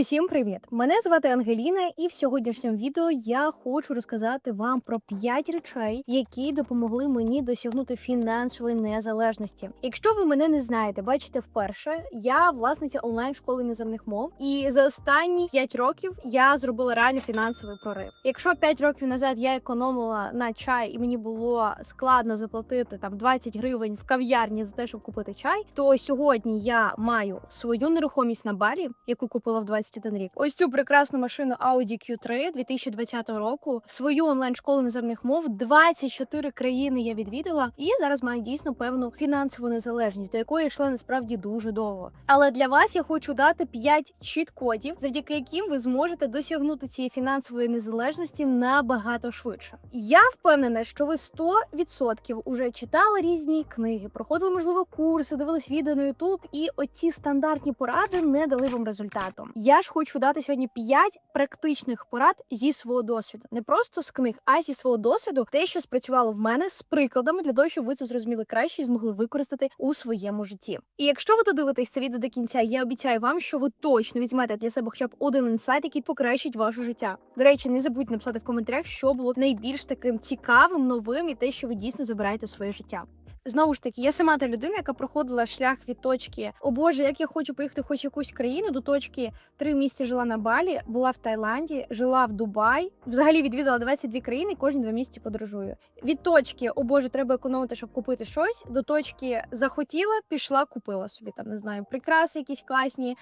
Усім привіт! Мене звати Ангеліна, і в сьогоднішньому відео я хочу розказати вам про 5 речей, які допомогли мені досягнути фінансової незалежності. Якщо ви мене не знаєте, бачите вперше, я власниця онлайн школи іноземних мов, і за останні 5 років я зробила реально фінансовий прорив. Якщо 5 років назад я економила на чай, і мені було складно заплатити там 20 гривень в кав'ярні за те, щоб купити чай, то сьогодні я маю свою нерухомість на балі, яку купила в 21 рік. Ось цю прекрасну машину Audi Q3 2020 року, свою онлайн школу іноземних мов, 24 країни я відвідала, і зараз маю дійсно певну фінансову незалежність, до якої йшла насправді дуже довго. Але для вас я хочу дати 5 чіт-кодів, завдяки яким ви зможете досягнути цієї фінансової незалежності набагато швидше. Я впевнена, що ви 100% уже читали різні книги, проходили можливо курси, дивились відео на YouTube, і оці стандартні поради не дали вам результату. Я ж хочу дати сьогодні 5 практичних порад зі свого досвіду, не просто з книг, а зі свого досвіду, те, що спрацювало в мене з прикладами для того, щоб ви це зрозуміли краще і змогли використати у своєму житті. І якщо ви додивитесь це відео до кінця, я обіцяю вам, що ви точно візьмете для себе хоча б один інсайт, який покращить ваше життя. До речі, не забудьте написати в коментарях, що було найбільш таким цікавим, новим і те, що ви дійсно забираєте у своє життя. Знову ж таки, я сама та людина, яка проходила шлях від точки О Боже, як я хочу поїхати хоч якусь країну до точки три місяці жила на Балі, була в Таїланді, жила в Дубай. Взагалі відвідала 22 країни, кожні два місяці подорожую. Від точки О Боже, треба економити, щоб купити щось. До точки захотіла, пішла, купила собі там, не знаю, прикраси, якісь класні,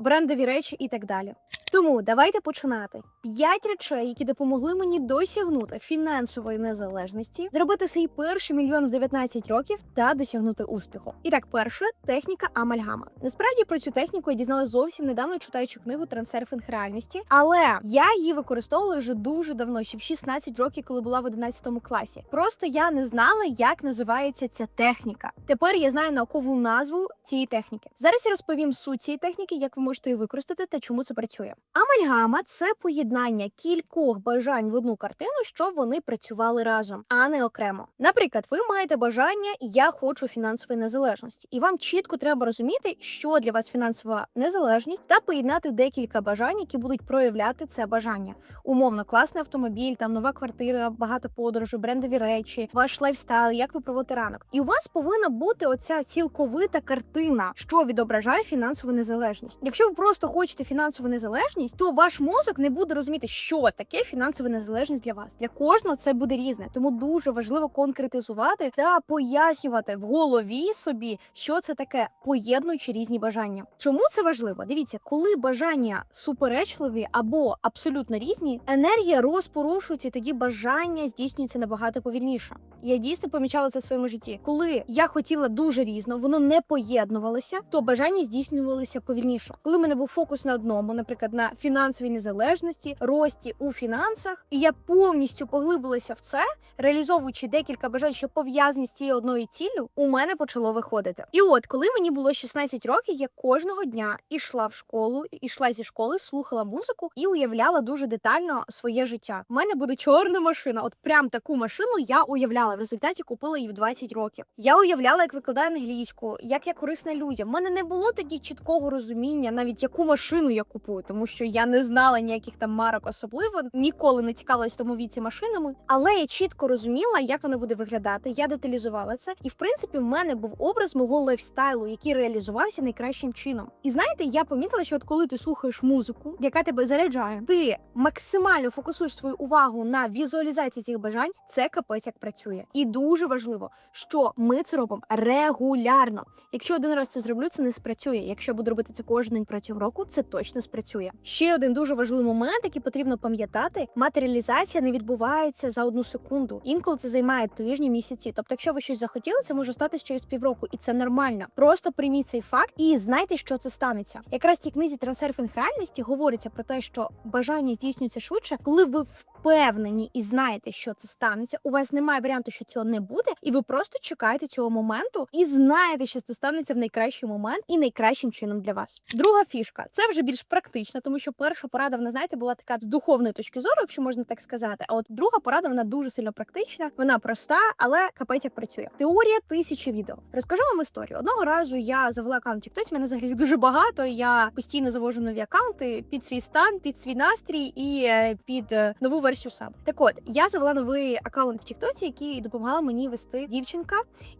брендові речі і так далі. Тому давайте починати. П'ять речей, які допомогли мені досягнути фінансової незалежності, зробити свій перший мільйон в 19 років та досягнути успіху. І так, перше техніка амальгама. Насправді про цю техніку я дізналася зовсім недавно, читаючи книгу Трансерфінг реальності, але я її використовувала вже дуже давно, ще в 16 років, коли була в 11 класі. Просто я не знала, як називається ця техніка. Тепер я знаю наукову назву цієї техніки. Зараз я розповім суть цієї техніки, як ви можете її використати та чому це працює. Амальгама це поєднання кількох бажань в одну картину, щоб вони працювали разом, а не окремо. Наприклад, ви маєте бажання Я хочу фінансової незалежності, і вам чітко треба розуміти, що для вас фінансова незалежність, та поєднати декілька бажань, які будуть проявляти це бажання. Умовно, класний автомобіль, там нова квартира, багато подорожей, брендові речі, ваш лайфстайл, як ви проводите ранок. І у вас повинна бути оця цілковита картина, що відображає фінансову незалежність. Якщо ви просто хочете фінансову незалежність, то ваш мозок не буде розуміти, що таке фінансова незалежність для вас. Для кожного це буде різне, тому дуже важливо конкретизувати та пояснювати в голові собі, що це таке, поєднуючи різні бажання. Чому це важливо? Дивіться, коли бажання суперечливі або абсолютно різні, енергія розпорушується, і тоді бажання здійснюється набагато повільніше. Я дійсно помічала це в своєму житті. Коли я хотіла дуже різно, воно не поєднувалося, то бажання здійснювалися повільніше. Коли в мене був фокус на одному, наприклад, на фінансовій незалежності, рості у фінансах, і я повністю поглибилася в це, реалізовуючи декілька бажань, що пов'язані з цією одною ціллю, у мене почало виходити. І от, коли мені було 16 років, я кожного дня ішла в школу, ішла зі школи, слухала музику і уявляла дуже детально своє життя. У мене буде чорна машина. От прям таку машину я уявляла. В результаті купила її в 20 років. Я уявляла, як викладаю англійську, як я корисна людям. У мене не було тоді чіткого розуміння, навіть яку машину я купую, тому що я не знала ніяких там марок особливо, ніколи не цікавилась тому віці машинами. Але я чітко розуміла, як вона буде виглядати. Я деталізувала це, і в принципі в мене був образ мого лайфстайлу, який реалізувався найкращим чином. І знаєте, я помітила, що от коли ти слухаєш музику, яка тебе заряджає, ти максимально фокусуєш свою увагу на візуалізації цих бажань. Це капець як працює. І дуже важливо, що ми це робимо регулярно. Якщо один раз це зроблю, це не спрацює. Якщо буду робити це кожен день протягом року, це точно спрацює. Ще один дуже важливий момент, який потрібно пам'ятати: матеріалізація не відбувається за одну секунду. Інколи це займає тижні, місяці. Тобто, якщо ви щось захотіли, це може статись через півроку, і це нормально. Просто прийміть цей факт і знайте, що це станеться. Якраз в тій книзі трансерфінг реальності говориться про те, що бажання здійснюється швидше, коли ви впевнені і знаєте, що це станеться. У вас немає варіанту, що цього не буде, і ви просто чекаєте цього моменту і знаєте, що це станеться в найкращий момент і найкращим чином для вас. Друга фішка це вже більш практична, тому що перша порада, вона знаєте, була така з духовної точки зору, якщо можна так сказати. А от друга порада вона дуже сильно практична, вона проста, але капець як працює. Теорія тисячі відео. Розкажу вам історію. Одного разу я завела аккаунт TikTok, мене взагалі дуже багато. Я постійно завожу нові аккаунти під свій стан, під свій настрій і е, під е, нову версію сам. Так от я завела новий аккаунт в TikTok, який допомагала мені вести дівчинка.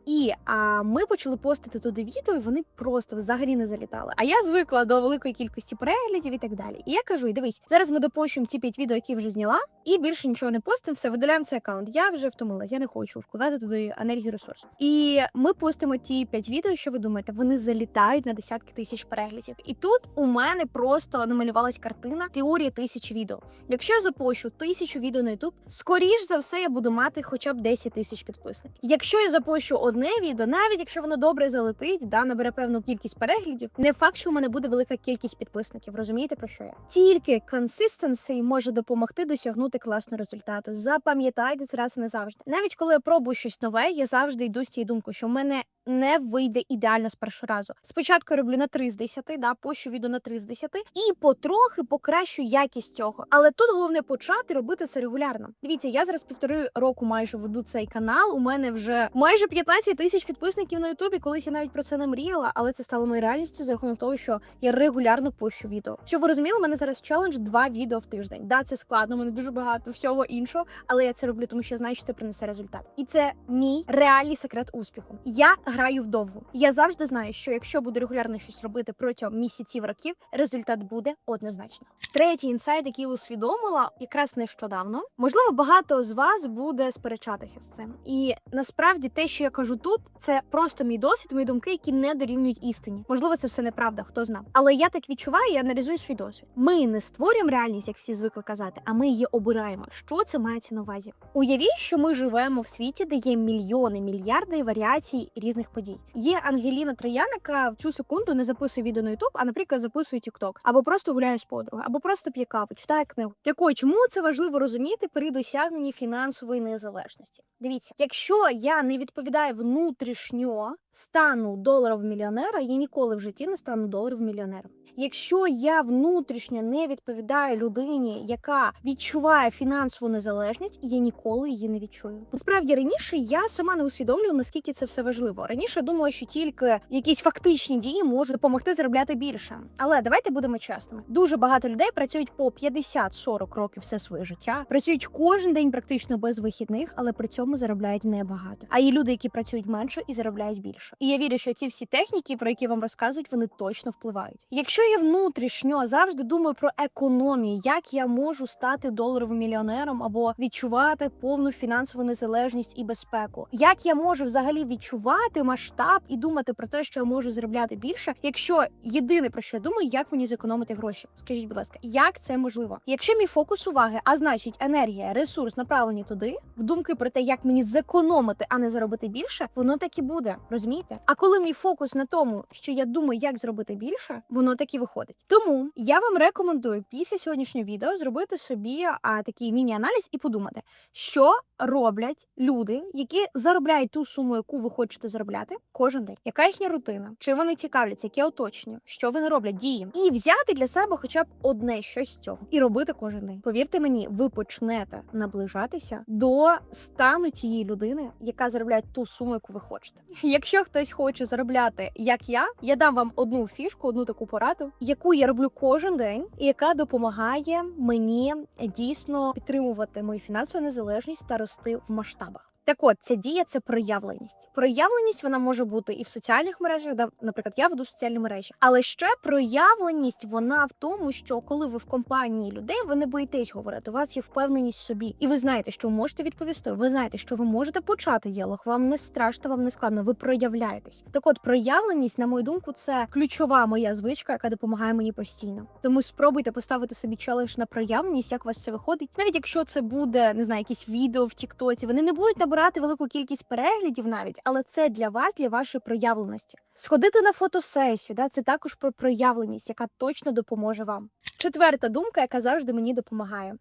І а, ми почали постити туди відео, і вони просто взагалі не залітали. А я звикла до великої кількості переглядів і так далі. І я кажу: і дивись, зараз ми допощуємо ці п'ять відео, які вже зняла, і більше нічого не постимо, все видаляємо цей аккаунт. Я вже втомилась, я не хочу вкладати туди енергію ресурс. І ми постимо ті п'ять відео. Що ви думаєте? Вони залітають на десятки тисяч переглядів. І тут у мене просто намалювалась картина теорії тисячі відео. Якщо я запущу тисячу відео на YouTube, скоріш за все я буду мати хоча б 10 тисяч підписників. Якщо я запущу одне відео, навіть якщо воно добре залетить, да набере певну кількість переглядів, не факт, що у мене буде велика кількість підписників. Розумієте про що я? Тільки consistency може допомогти досягнути класного результату. Запам'ятайте це раз і не завжди. Навіть коли я пробую щось нове, я завжди йду з тією думкою, що в мене не вийде ідеально з першого разу. Спочатку я роблю на 3 з 10, да, пущу відео на 3 з 10 і потрохи покращу якість цього. Але тут головне почати робити це регулярно. Дивіться, я зараз півтори року майже веду цей канал. У мене вже майже 15 тисяч підписників на Ютубі. Колись я навіть про це не мріяла, але це стало моєю реальністю за рахунок того, що я регулярно пущу відео. Щоб ви розуміли, у мене зараз челендж два відео в тиждень. Да, це складно, у мене дуже багато всього іншого, але я це роблю, тому що я знаю, що це принесе результат. І це мій реальний секрет успіху. Я граю вдовгу. Я завжди знаю, що якщо буду регулярно щось робити протягом місяців років, результат буде однозначно. Третій інсайт, який усвідомила якраз нещодавно. Можливо, багато з вас буде сперечатися з цим. І насправді те, що я кажу тут, це просто мій досвід, мої думки, які не дорівнюють істині. Можливо, це все неправда, хто знав. Але я так відчуваю, я аналізую свій досвід. Ми не створюємо реальність, як всі звикли казати, а ми її обираємо. Що це мається на увазі? Уявіть, що ми живемо в світі, де є мільйони, мільярди варіацій різних подій. Є Ангеліна Троян, яка в цю секунду не записує відео на Ютуб, а наприклад, записує TikTok. або просто гуляє з подругою, або просто п'є каву, читає книгу. Якою чому це важливо розуміти при досягненні фінансової незалежності? Дивіться, якщо я не відповідаю внутрішньо стану доларів мільйонера, я ніколи в житті не стану доларів мільйонером. Якщо я внутрішньо не відповідаю людині, яка відчуває фінансову незалежність, я ніколи її не відчую. Насправді раніше я сама не усвідомлювала, наскільки це все важливо. Раніше я думала, що тільки якісь фактичні дії можуть допомогти заробляти більше. Але давайте будемо чесними. Дуже багато людей працюють по 50-40 років все своє життя, працюють кожен день практично без вихідних, але при цьому заробляють небагато. А є люди, які працюють менше і заробляють більше. І я вірю, що ці всі техніки, про які вам розказують, вони точно впливають. Якщо я внутрішньо завжди думаю про економію, як я можу стати доларовим мільйонером або відчувати повну фінансову незалежність і безпеку, як я можу взагалі відчувати масштаб і думати про те, що я можу заробляти більше, якщо єдине про що я думаю, як мені зекономити гроші? Скажіть, будь ласка, як це можливо? Якщо мій фокус уваги, а значить енергія, ресурс направлені туди, в думки про те, як мені зекономити, а не заробити більше, воно так і буде. Розумієте? А коли мій фокус на тому, що я думаю, як зробити більше, воно так і виходить. Тому я вам рекомендую після сьогоднішнього відео зробити собі а, такий міні-аналіз і подумати, що роблять люди, які заробляють ту суму, яку ви хочете заробляти кожен день. Яка їхня рутина? Чи вони цікавляться, яке оточення? Що вони роблять дії? І взяти для себе хоча б одне щось з цього і робити кожен день. Повірте мені, ви почнете наближатися до стану тієї людини, яка заробляє ту суму, яку ви хочете. Якщо хтось хоче заробляти, як я, я дам вам одну фішку, одну таку пораду, яку я роблю кожен день, і яка допомагає мені дійсно підтримувати мою фінансову незалежність та рости в масштабах. Так от, ця дія це проявленість. Проявленість вона може бути і в соціальних мережах, де, наприклад, я веду соціальні мережі. Але ще проявленість вона в тому, що коли ви в компанії людей, ви не боїтесь говорити. У вас є впевненість в собі, і ви знаєте, що ви можете відповісти. Ви знаєте, що ви можете почати діалог. Вам не страшно, вам не складно. Ви проявляєтесь. Так, от проявленість, на мою думку, це ключова моя звичка, яка допомагає мені постійно. Тому спробуйте поставити собі челендж на проявленість, як у вас це виходить. Навіть якщо це буде не знаю, якісь відео в Тіктоці, вони не будуть набирати велику кількість переглядів навіть, але це для вас, для вашої проявленості. Сходити на фотосесію, да, це також про проявленість, яка точно допоможе вам. Четверта думка, яка завжди мені допомагає.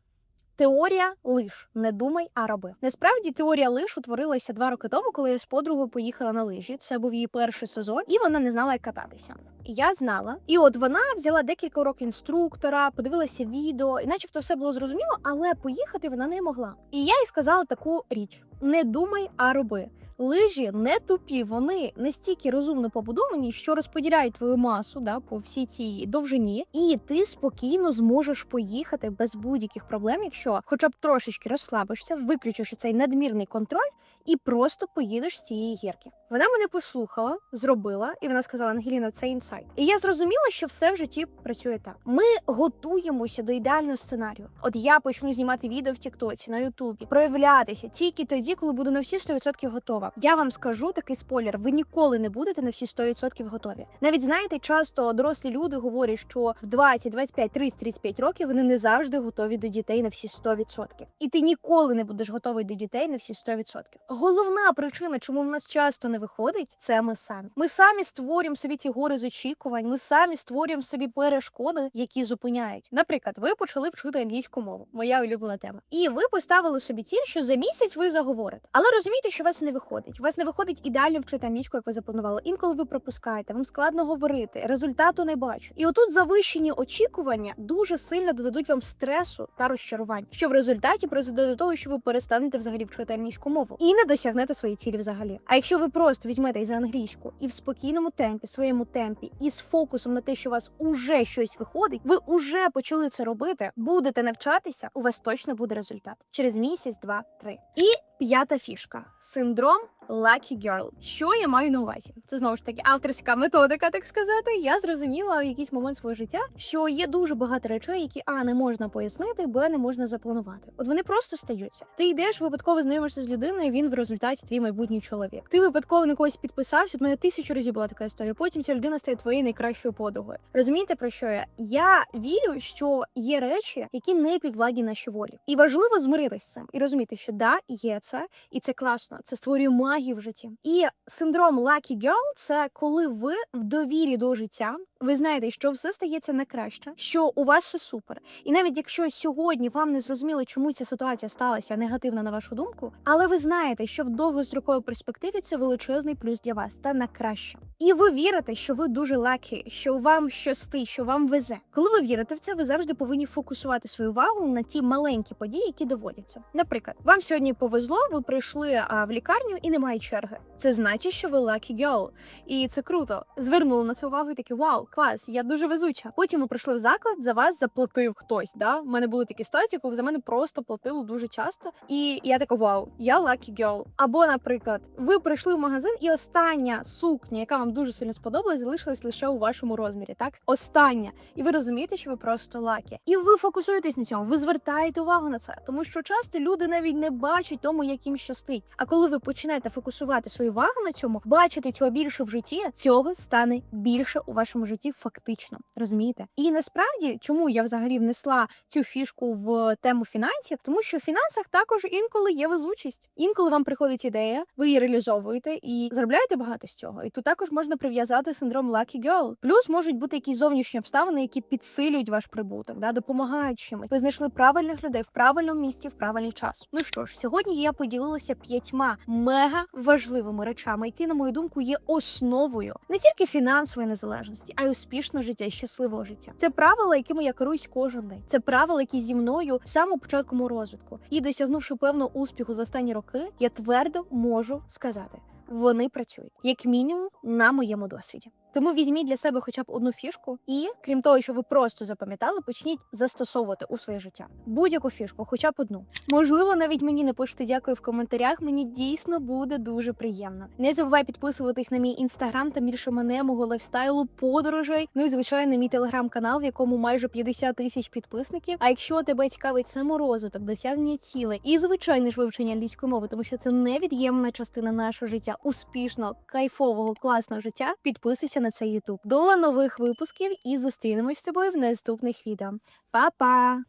Теорія лиш не думай, а роби. Насправді теорія лиш утворилася два роки тому, коли я з подругою поїхала на лижі. Це був її перший сезон, і вона не знала, як кататися. Я знала, і от вона взяла декілька уроків інструктора, подивилася відео, і начебто все було зрозуміло, але поїхати вона не могла. І я їй сказала таку річ: не думай, а роби. Лижі не тупі, вони настільки розумно побудовані, що розподіляють твою масу да, по всій цій довжині, і ти спокійно зможеш поїхати без будь-яких проблем, якщо хоча б трошечки розслабишся, виключиш цей надмірний контроль і просто поїдеш з цієї гірки. Вона мене послухала, зробила, і вона сказала: Ангеліна, це інсайт. І я зрозуміла, що все в житті працює так. Ми готуємося до ідеального сценарію. От я почну знімати відео в Тіктоці, на Ютубі, проявлятися тільки тоді, коли буду на всі 100% готова. Я вам скажу такий спойлер: ви ніколи не будете на всі 100% готові. Навіть знаєте, часто дорослі люди говорять, що в 20, 25, 30, 35 років вони не завжди готові до дітей на всі 100%. І ти ніколи не будеш готовий до дітей на всі 100%. Головна причина, чому в нас часто не виходить, це ми самі. Ми самі створюємо собі ці гори з очікувань. Ми самі створюємо собі перешкоди, які зупиняють. Наприклад, ви почали вчити англійську мову, моя улюблена тема. І ви поставили собі ціль, що за місяць ви заговорите. Але розумієте, що у вас не виходить. У вас не виходить ідеально вчити англійську, як ви запланували. Інколи ви пропускаєте, вам складно говорити, результату не бачу. І отут завищені очікування дуже сильно додадуть вам стресу та розчарувань, що в результаті призведе до того, що ви перестанете взагалі вчити англійську мову і не досягнете свої цілі взагалі. А якщо ви просто візьмете за англійську і в спокійному темпі, своєму темпі, і з фокусом на те, що у вас уже щось виходить, ви уже почали це робити, будете навчатися, у вас точно буде результат через місяць, два, три. І п'ята фішка синдром Lucky Girl. Що я маю на увазі? Це знову ж таки авторська методика, так сказати. Я зрозуміла в якийсь момент свого життя, що є дуже багато речей, які а не можна пояснити, б не можна запланувати. От вони просто стаються. Ти йдеш, випадково знайомишся з людиною. Він в результаті твій майбутній чоловік. Ти випадково на когось підписався. От мене тисячу разів була така історія. Потім ця людина стає твоєю найкращою подругою. Розумієте про що я? Я вірю, що є речі, які не підвладні нашій волі, і важливо змиритися з цим і розуміти, що да, є це, і це класно. Це створює магію в житті. І синдром Lucky Girl – це коли ви в довірі до життя. Ви знаєте, що все стається на краще, що у вас все супер. І навіть якщо сьогодні вам не зрозуміло, чому ця ситуація сталася негативна на вашу думку, але ви знаєте, що в довгостроковій перспективі це величезний плюс для вас та на краще. І ви вірите, що ви дуже лакі, що вам щастить, що вам везе. Коли ви вірите в це, ви завжди повинні фокусувати свою увагу на ті маленькі події, які доводяться. Наприклад, вам сьогодні повезло, ви прийшли а, в лікарню і немає черги. Це значить, що ви lucky girl. І це круто. Звернули на це увагу і такі вау, клас, я дуже везуча. Потім ви прийшли в заклад, за вас заплатив хтось. Да? У мене були такі ситуації, коли за мене просто платили дуже часто. І я така вау, я lucky girl. Або, наприклад, ви прийшли в магазин, і остання сукня, яка вам дуже сильно сподобалась, залишилась лише у вашому розмірі. Так, остання, і ви розумієте, що ви просто лакі. І ви фокусуєтесь на цьому. Ви звертаєте увагу на це, тому що часто люди навіть не бачать тому, як їм щастить. А коли ви починаєте фокусувати свою увагу на цьому, бачити цього більше в житті, цього стане більше у вашому житті, фактично. Розумієте? І насправді, чому я взагалі внесла цю фішку в тему фінансів, тому що в фінансах також інколи є везучість. Інколи вам приходить ідея, ви її реалізовуєте і заробляєте багато з цього. І тут також можна прив'язати синдром Lucky Girl. Плюс можуть бути якісь зовнішні обставини, які підсилюють ваш прибуток, да, допомагають чимось. Ви знайшли правильних людей в правильному місці в правильний час. Ну що ж, сьогодні я поділилася п'ятьма мега важливими речами, які, на мою думку, є основою не тільки фінансової незалежності, а й успішного життя і щасливого життя. Це правила, якими я керуюсь кожен день. Це правила, які зі мною з самого початку мого розвитку. І досягнувши певного успіху за останні роки, я твердо можу сказати. Вони працюють як мінімум на моєму досвіді. Тому візьміть для себе хоча б одну фішку, і крім того, що ви просто запам'ятали, почніть застосовувати у своє життя будь-яку фішку, хоча б одну. Можливо, навіть мені напишете дякую в коментарях. Мені дійсно буде дуже приємно. Не забувай підписуватись на мій інстаграм та більше мене, мого лайфстайлу, подорожей. Ну і звичайно, мій телеграм-канал, в якому майже 50 тисяч підписників. А якщо тебе цікавить саморозвиток, досягнення цілей і звичайно ж вивчення англійської мови, тому що це невід'ємна частина нашого життя, успішного, кайфового, класного життя. Підписуйся на цей ютуб. До нових випусків і зустрінемось з тобою в наступних відео. Па-па!